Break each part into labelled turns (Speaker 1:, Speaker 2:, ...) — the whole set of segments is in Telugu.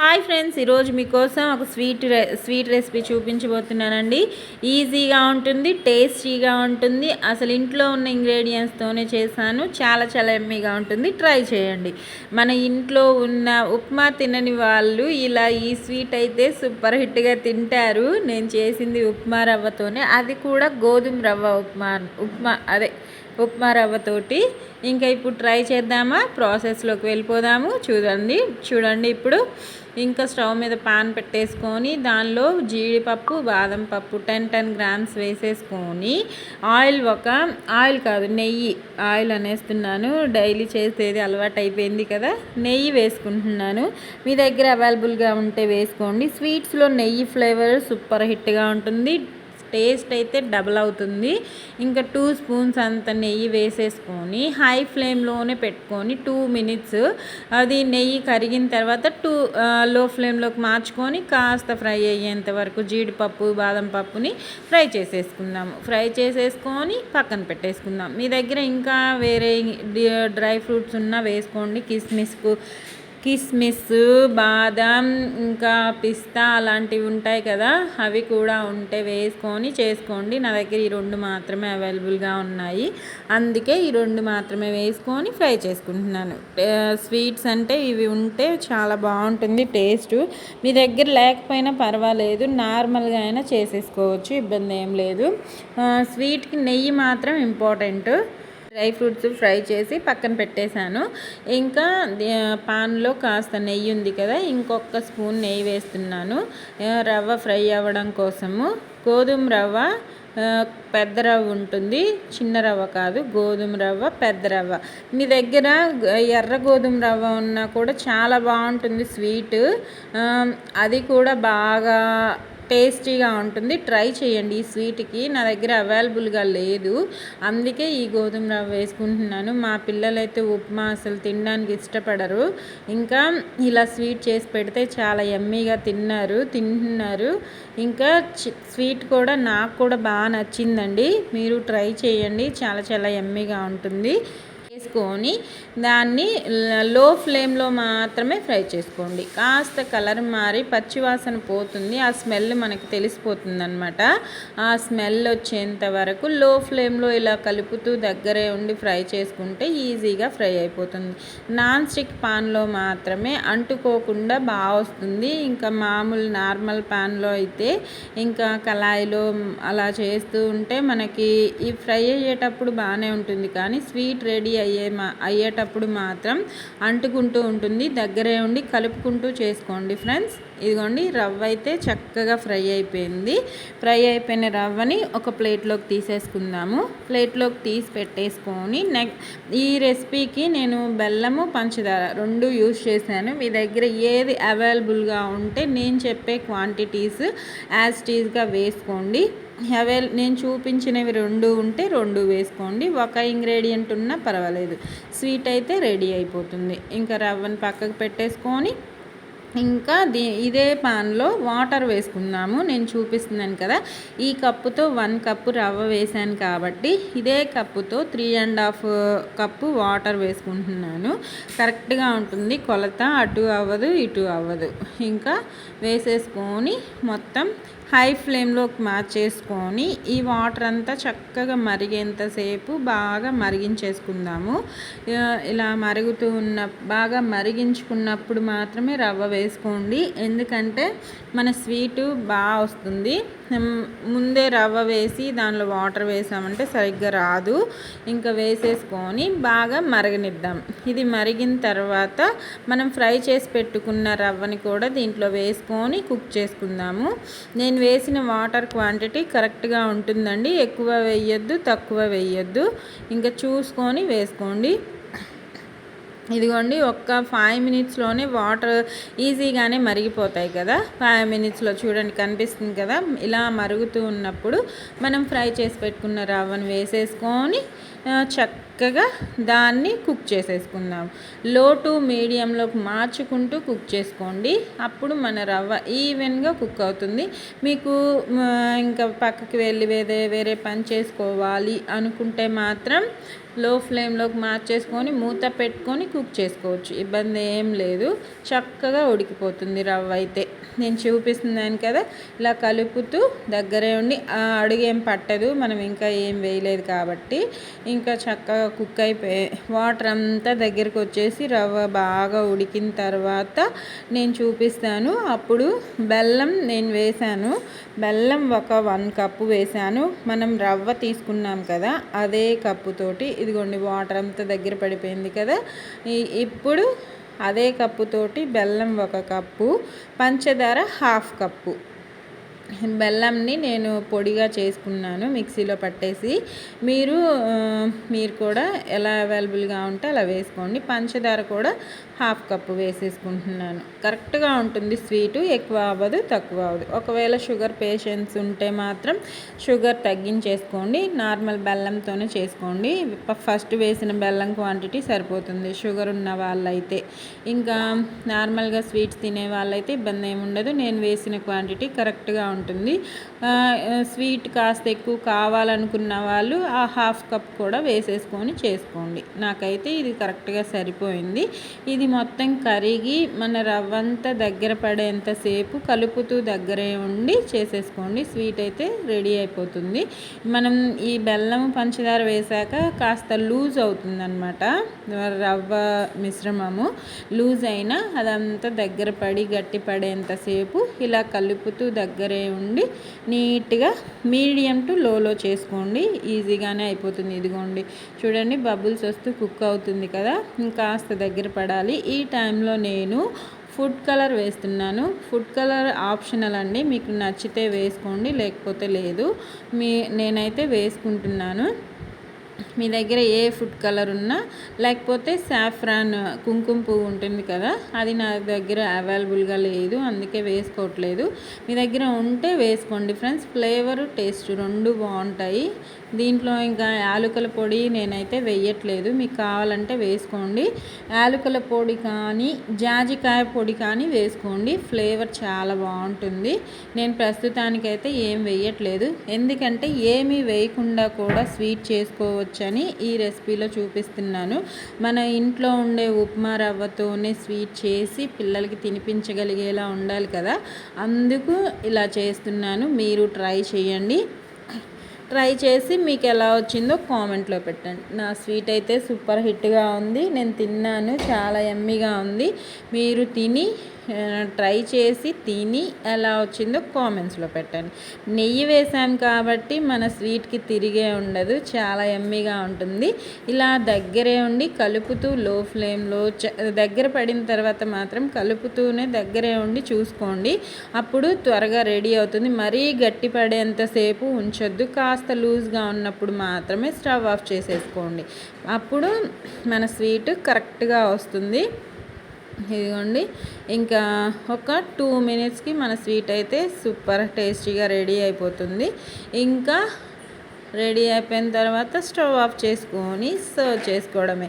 Speaker 1: హాయ్ ఫ్రెండ్స్ ఈరోజు మీకోసం ఒక స్వీట్ రె స్వీట్ రెసిపీ చూపించబోతున్నానండి. ఈజీగా ఉంటుంది టేస్టీగా ఉంటుంది. అసలు ఇంట్లో ఉన్న ఇంగ్రీడియంట్స్తోనే చేశాను. చాలా చాలా ఎమ్మీగా ఉంటుంది. ట్రై చేయండి. మన ఇంట్లో ఉన్న ఉప్మా తినని వాళ్ళు ఇలా ఈ స్వీట్ అయితే సూపర్ హిట్గా తింటారు. నేను చేసింది ఉప్మా రవ్వతోనే. అది కూడా గోధుమ రవ్వ ఉప్మా ఉప్మా అదే ఉప్మా రవ్వతోటి. ఇంకా ఇప్పుడు ట్రై చేద్దామా? ప్రాసెస్లోకి వెళ్ళిపోదాము. చూడండి చూడండి ఇప్పుడు. ఇంకా స్టవ్ మీద పాన్ పెట్టేసుకొని దానిలో జీడిపప్పు బాదం పప్పు టెన్ టెన్ గ్రామ్స్ వేసేసుకొని ఆయిల్ ఒక ఆయిల్ కాదు నెయ్యి ఆయిల్ అనేస్తున్నాను. డైలీ చేసేది అలవాటు అయిపోయింది కదా నెయ్యి వేసుకుంటున్నాను. మీ దగ్గర అవైలబుల్గా ఉంటే వేసుకోండి. స్వీట్స్లో నెయ్యి ఫ్లేవర్ సూపర్ హిట్గా ఉంటుంది. టేస్ట్ అయితే డబల్ అవుతుంది. ఇంకా టూ స్పూన్స్ అంత నెయ్యి వేసేసుకొని హై ఫ్లేమ్లోనే పెట్టుకొని టూ మినిట్స్ అది నెయ్యి కరిగిన తర్వాత టూ లో ఫ్లేమ్లోకి మార్చుకొని కాస్త ఫ్రై అయ్యేంత వరకు జీడిపప్పు బాదం పప్పుని ఫ్రై చేసేసుకుందాము ఫ్రై చేసేసుకొని పక్కన పెట్టేసుకుందాం. మీ దగ్గర ఇంకా వేరే డ్రై ఫ్రూట్స్ ఉన్నా వేసుకోండి. కిస్మిస్కు కిస్మిస్ బాదం ఇంకా పిస్తా అలాంటివి ఉంటాయి కదా అవి కూడా ఉంటే వేసుకొని చేసుకోండి. నా దగ్గర ఈ రెండు మాత్రమే అవైలబుల్గా ఉన్నాయి. అందుకే ఈ రెండు మాత్రమే వేసుకొని ఫ్రై చేసుకుంటున్నాను. స్వీట్స్ అంటే ఇవి ఉంటే చాలా బాగుంటుంది టేస్ట్. మీ దగ్గర లేకపోయినా పర్వాలేదు నార్మల్గా అయినా చేసేసుకోవచ్చు ఇబ్బంది ఏం లేదు. స్వీట్కి నెయ్యి మాత్రం ఇంపార్టెంట్. డ్రై ఫ్రూట్స్ ఫ్రై చేసి పక్కన పెట్టేశాను. ఇంకా పాన్లో కాస్త నెయ్యి ఉంది కదా ఇంకొక స్పూన్ నెయ్యి వేస్తున్నాను. రవ్వ ఫ్రై అవ్వడం కోసము. గోధుమ రవ్వ పెద్ద రవ్వ ఉంటుంది చిన్న రవ్వ కాదు గోధుమ రవ్వ పెద్ద రవ్వ. మీ దగ్గర ఎర్ర గోధుమ రవ్వ ఉన్నా కూడా చాలా బాగుంటుంది స్వీట్. అది కూడా బాగా టేస్టీగా ఉంటుంది. ట్రై చేయండి ఈ స్వీట్కి. నా దగ్గర అవైలబుల్గా లేదు. అందుకే ఈ గోధుమ రవ్వ వేసుకుంటున్నాను. మా పిల్లలైతే ఉప్మా అసలు తినడానికి ఇష్టపడరు. ఇంకా ఇలా స్వీట్ చేసి పెడితే చాలా ఎమ్మీగా తిన్నారు తింటున్నారు. ఇంకా స్వీట్ కూడా నాకు కూడా బాగా నచ్చిందండి. మీరు ట్రై చేయండి. చాలా చాలా ఎమ్మీగా ఉంటుంది. వేసుకొని దాన్ని లో ఫ్లేమ్లో మాత్రమే ఫ్రై చేసుకోండి. కాస్త కలర్ మారి పచ్చివాసన పోతుంది. ఆ స్మెల్ మనకి తెలిసిపోతుంది అనమాట ఆ స్మెల్ వచ్చేంత వరకు లో ఫ్లేమ్లో ఇలా కలుపుతూ దగ్గరే ఉండి ఫ్రై చేసుకుంటే ఈజీగా ఫ్రై అయిపోతుంది. నాన్ స్టిక్ పాన్లో మాత్రమే అంటుకోకుండా బాగా వస్తుంది. ఇంకా మామూలు నార్మల్ పాన్లో అయితే ఇంకా కళాయిలో అలా చేస్తూ ఉంటే మనకి ఈ ఫ్రై అయ్యేటప్పుడు బాగానే ఉంటుంది. కానీ స్వీట్ రెడీ అయ్యే మా అయ్యేటప్పుడు మాత్రం అంటుకుంటూ ఉంటుంది. దగ్గరే ఉండి కలుపుకుంటూ చేసుకోండి ఫ్రెండ్స్. ఇదిగోండి రవ్వ అయితే చక్కగా ఫ్రై అయిపోయింది. ఫ్రై అయిపోయిన రవ్వని ఒక ప్లేట్లోకి తీసేసుకుందాము. ప్లేట్లోకి తీసి పెట్టేసుకొని నెక్ ఈ రెసిపీకి నేను బెల్లము పంచదార రెండు యూస్ చేశాను. మీ దగ్గర ఏది అవైలబుల్గా ఉంటే నేను చెప్పే క్వాంటిటీస్ యాజ్ టీజ్గా వేసుకోండి. అవైల్ నేను చూపించినవి రెండు ఉంటే రెండు వేసుకోండి. ఒక ఇంగ్రీడియంట్ ఉన్నా పర్వాలేదు. స్వీట్ అయితే రెడీ అయిపోతుంది. ఇంకా రవ్వని పక్కకు పెట్టేసుకొని ఇంకా దీ ఇదే పాన్లో వాటర్ వేసుకుందాము. నేను చూపిస్తున్నాను కదా. ఈ కప్పుతో వన్ కప్పు రవ్వ వేసాను కాబట్టి ఇదే కప్పుతో three and half cup water వేసుకుంటున్నాను. కరెక్ట్గా ఉంటుంది. కొలత అటు అవ్వదు ఇటు అవ్వదు. ఇంకా వేసేసుకొని మొత్తం హై ఫ్లేమ్లోకి మార్చేసుకొని ఈ వాటర్ అంతా చక్కగా మరిగేంతసేపు బాగా మరిగించేసుకుందాము. ఇలా మరుగుతూ ఉన్న బాగా మరిగించుకున్నప్పుడు మాత్రమే రవ్వ వేసుకోండి. ఎందుకంటే మన స్వీటు బాగా వస్తుంది. ముందే రవ్వ వేసి దానిలో వాటర్ వేసామంటే సరిగ్గా రాదు. ఇంకా వేసేసుకొని బాగా మరగనిద్దాం. ఇది మరిగిన తర్వాత మనం ఫ్రై చేసి పెట్టుకున్న రవ్వని కూడా దీంట్లో వేసుకొని కుక్ చేసుకుందాము. నేను వేసిన వాటర్ క్వాంటిటీ కరెక్ట్గా ఉంటుందండి. ఎక్కువ వేయొద్దు తక్కువ వేయొద్దు. ఇంకా చూసుకొని వేసుకోండి. ఇదిగోండి ఒక్క ఫైవ్ మినిట్స్లోనే వాటర్ ఈజీగానే మరిగిపోతాయి కదా. ఫైవ్ మినిట్స్లో చూడండి కనిపిస్తుంది కదా. ఇలా మరుగుతూ ఉన్నప్పుడు మనం ఫ్రై చేసి పెట్టుకున్న రవ్వను వేసేసుకొని చక్క చక్కగా దాన్ని కుక్ చేసేసుకుందాం. లో టు మీడియంలోకి మార్చుకుంటూ కుక్ చేసుకోండి. అప్పుడు మన రవ్వ ఈవెన్గా కుక్ అవుతుంది. మీకు ఇంకా పక్కకి వెళ్ళి వేరే వేరే పని చేసుకోవాలి అనుకుంటే మాత్రం లో ఫ్లేమ్లోకి మార్చేసుకొని మూత పెట్టుకొని కుక్ చేసుకోవచ్చు. ఇబ్బంది ఏం లేదు. చక్కగా ఉడికిపోతుంది రవ్వ అయితే. నేను చూపిస్తున్నాను కదా ఇలా కలుపుతూ దగ్గరే ఉండి అడుగేం పట్టదు మనం ఇంకా ఏం వేయలేదు కాబట్టి. ఇంకా చక్కగా కుక్ అయిపోయి వాటర్ అంతా దగ్గరికి వచ్చేసి రవ్వ బాగా ఉడికిన తర్వాత నేను చూపిస్తాను. అప్పుడు బెల్లం నేను వేశాను. బెల్లం ఒక వన్ కప్పు వేశాను. మనం రవ్వ తీసుకున్నాం కదా అదే కప్పుతోటి ఇదిగోండి వాటర్ అంతా దగ్గర పడిపోయింది కదా. ఇప్పుడు అదే కప్పుతోటి బెల్లం ఒక కప్పు పంచదార హాఫ్ కప్పు. బెల్లంని నేను పొడిగా చేసుకున్నాను మిక్సీలో పట్టేసి. మీరు మీరు కూడా ఎలా అవైలబుల్గా ఉంటే అలా వేసుకోండి. పంచదార కూడా హాఫ్ కప్పు వేసేసుకుంటున్నాను. కరెక్ట్గా ఉంటుంది స్వీటు ఎక్కువ అవ్వదు తక్కువ అవ్వదు. ఒకవేళ షుగర్ పేషెంట్స్ ఉంటే మాత్రం షుగర్ తగ్గించేసుకోండి. నార్మల్ బెల్లంతోనే చేసుకోండి. ఫస్ట్ వేసిన బెల్లం క్వాంటిటీ సరిపోతుంది. షుగర్ ఉన్న వాళ్ళైతే. ఇంకా నార్మల్గా స్వీట్స్ తినే వాళ్ళైతే ఇబ్బంది ఏమి ఉండదు నేను వేసిన క్వాంటిటీ కరెక్ట్గా ఉంటుంది ఉంటుంది. స్వీట్ కాస్త ఎక్కువ కావాలనుకున్న వాళ్ళు ఆ హాఫ్ కప్ కూడా వేసేసుకొని చేసుకోండి. నాకైతే ఇది కరెక్ట్గా సరిపోయింది. ఇది మొత్తం కరిగి మన రవ్వంతా దగ్గర పడేంతసేపు కలుపుతూ దగ్గరే ఉండి చేసేసుకోండి. స్వీట్ అయితే రెడీ అయిపోతుంది. మనం ఈ బెల్లం పంచదార వేసాక కాస్త లూజ్ అవుతుందన్నమాట. రవ్వ మిశ్రమము లూజ్ అయినా అదంతా దగ్గర పడి గట్టి పడేంతసేపు ఇలా కలుపుతూ దగ్గరే ఉండి నీట్గా మీడియం టు లోలో చేసుకోండి. ఈజీగానే అయిపోతుంది. ఇదిగోండి. చూడండి బబుల్స్ వస్తూ కుక్ అవుతుంది కదా. ఇంకాస్త దగ్గర పడాలి. ఈ టైంలో నేను ఫుడ్ కలర్ వేస్తున్నాను. ఫుడ్ కలర్ ఆప్షనల్ అండి. మీకు నచ్చితే వేసుకోండి లేకపోతే లేదు. మీ నేనైతే వేసుకుంటున్నాను. మీ దగ్గర ఏ ఫుడ్ కలర్ ఉన్నా లేకపోతే సాఫ్రాన్ కుంకుమ పువ్వు ఉంటుంది కదా అది నా దగ్గర అవైలబుల్గా లేదు అందుకే వేసుకోవట్లేదు. మీ దగ్గర ఉంటే వేసుకోండి ఫ్రెండ్స్ ఫ్లేవర్ టేస్ట్ రెండు బాగుంటాయి. దీంట్లో ఇంకా యాలకుల పొడి నేనైతే వేయట్లేదు. మీకు కావాలంటే వేసుకోండి. యాలకుల పొడి కానీ జాజికాయ పొడి కానీ వేసుకోండి. ఫ్లేవర్ చాలా బాగుంటుంది. నేను ప్రస్తుతానికైతే ఏం వేయట్లేదు. ఎందుకంటే ఏమీ వేయకుండా కూడా స్వీట్ చేసుకోవచ్చని ఈ రెసిపీలో చూపిస్తున్నాను. మన ఇంట్లో ఉండే ఉప్మా రవ్వతోనే స్వీట్ చేసి పిల్లలకి తినిపించగలిగేలా ఉండాలి కదా. అందుకు ఇలా చేస్తున్నాను. మీరు ట్రై చేయండి. ట్రై చేసి మీకు ఎలా వచ్చిందో కామెంట్లో పెట్టండి. నా స్వీట్ అయితే సూపర్ హిట్గా ఉంది. నేను తిన్నాను. చాలా ఎమ్మిగా ఉంది. మీరు తిని ట్రై చేసి తిని ఎలా వచ్చిందో కామెంట్స్లో పెట్టండి. నెయ్యి వేసాం కాబట్టి మన స్వీట్కి తిరిగే ఉండదు చాలా ఎమ్మిగా ఉంటుంది. ఇలా దగ్గరే ఉండి కలుపుతూ లో ఫ్లేమ్లో దగ్గర పడిన తర్వాత మాత్రం కలుపుతూనే దగ్గరే ఉండి చూసుకోండి. అప్పుడు త్వరగా రెడీ అవుతుంది. మరీ గట్టి పడేంతసేపు ఉంచొద్దు. కాస్త లూజ్గా ఉన్నప్పుడు మాత్రమే స్టవ్ ఆఫ్ చేసేసుకోండి. అప్పుడు మన స్వీట్ కరెక్ట్గా వస్తుంది. ఇదిగోండి. ఇంకా ఒక టూ మినిట్స్కి మన స్వీట్ అయితే సూపర్ టేస్టీగా రెడీ అయిపోతుంది. ఇంకా రెడీ అయిపోయిన తర్వాత స్టవ్ ఆఫ్ చేసుకొని సర్వ్ చేసుకోవడమే.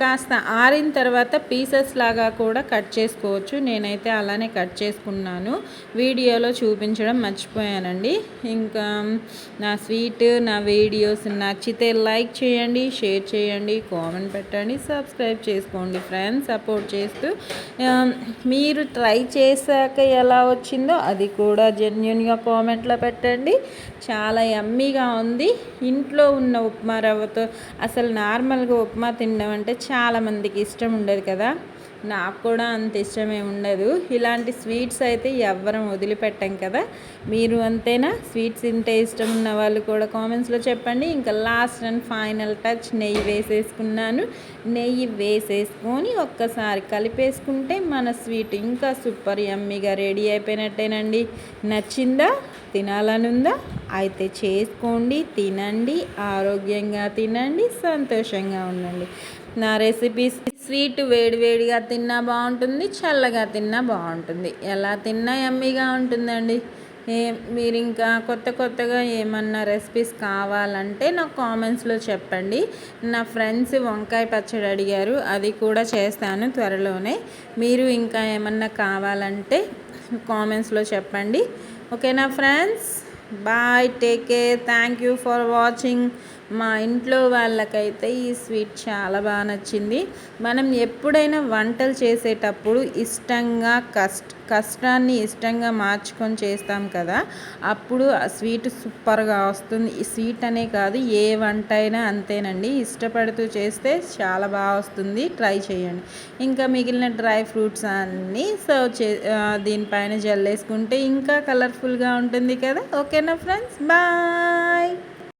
Speaker 1: కాస్త ఆరిన తర్వాత పీసెస్ లాగా కూడా కట్ చేసుకోవచ్చు. నేనైతే అలానే కట్ చేసుకున్నాను. వీడియోలో చూపించడం మర్చిపోయానండి. ఇంకా నా స్వీట్ నా వీడియోస్ నచ్చితే లైక్ చేయండి షేర్ చేయండి కామెంట్ పెట్టండి సబ్స్క్రైబ్ చేసుకోండి ఫ్రెండ్స్ సపోర్ట్ చేస్తూ. మీరు ట్రై చేశాక ఎలా వచ్చిందో అది కూడా జెన్యున్గా కామెంట్లో పెట్టండి. చాలా యమ్మీగా ఉంది. ఇంట్లో ఉన్న ఉప్మా రవ్వతో అసలు నార్మల్గా ఉప్మా తినడం అంటే చాలామందికి ఇష్టం ఉండదు కదా. నాకు కూడా అంత ఇష్టమే ఉండదు. ఇలాంటి స్వీట్స్ అయితే ఎవ్వరం వదిలిపెట్టాం కదా. మీరు అంతేనా? స్వీట్స్ తింటే ఇష్టం ఉన్న వాళ్ళు కూడా కామెంట్స్లో చెప్పండి. ఇంకా లాస్ట్ అండ్ ఫైనల్ టచ్ నెయ్యి వేసేసుకున్నాను. నెయ్యి వేసేసుకొని ఒక్కసారి కలిపేసుకుంటే మన స్వీట్ ఇంకా సూపర్ యమ్మీగా రెడీ అయిపోయినట్టేనండి. నచ్చిందా? తినాలనుందా? అయితే చేసుకోండి తినండి ఆరోగ్యంగా తినండి సంతోషంగా ఉండండి. నా రెసిపీస్ స్వీట్ వేడివేడిగా తిన్నా బాగుంటుంది చల్లగా తిన్నా బాగుంటుంది. ఎలా తిన్నా ఎమ్మీగా ఉంటుందండి. ఏ మీరు ఇంకా కొత్త కొత్తగా ఏమన్నా రెసిపీస్ కావాలంటే నాకు కామెంట్స్లో చెప్పండి. నా ఫ్రెండ్స్ వంకాయ పచ్చడి అడిగారు అది కూడా చేస్తాను త్వరలోనే. మీరు ఇంకా ఏమన్నా కావాలంటే కామెంట్స్లో చెప్పండి. ఓకేనా friends? Bye take care thank you for watching. మా ఇంట్లో వాళ్ళకైతే ఈ స్వీట్ చాలా బాగా నచ్చింది. మనం ఎప్పుడైనా వంటలు చేసేటప్పుడు ఇష్టంగా కష్ట కష్టాన్ని ఇష్టంగా మార్చుకొని చేస్తాం కదా అప్పుడు ఆ స్వీట్ సూపర్గా వస్తుంది. ఈ స్వీట్ అనే కాదు ఏ వంట అయినా అంతేనండి. ఇష్టపడుతూ చేస్తే చాలా బాగా వస్తుంది. ట్రై చేయండి. ఇంకా మిగిలిన డ్రై ఫ్రూట్స్ అన్నీ సర్వ్ చే దీనిపైన జల్లేసుకుంటే ఇంకా కలర్ఫుల్గా ఉంటుంది కదా. ఓకేనా ఫ్రెండ్స్? బాయ్!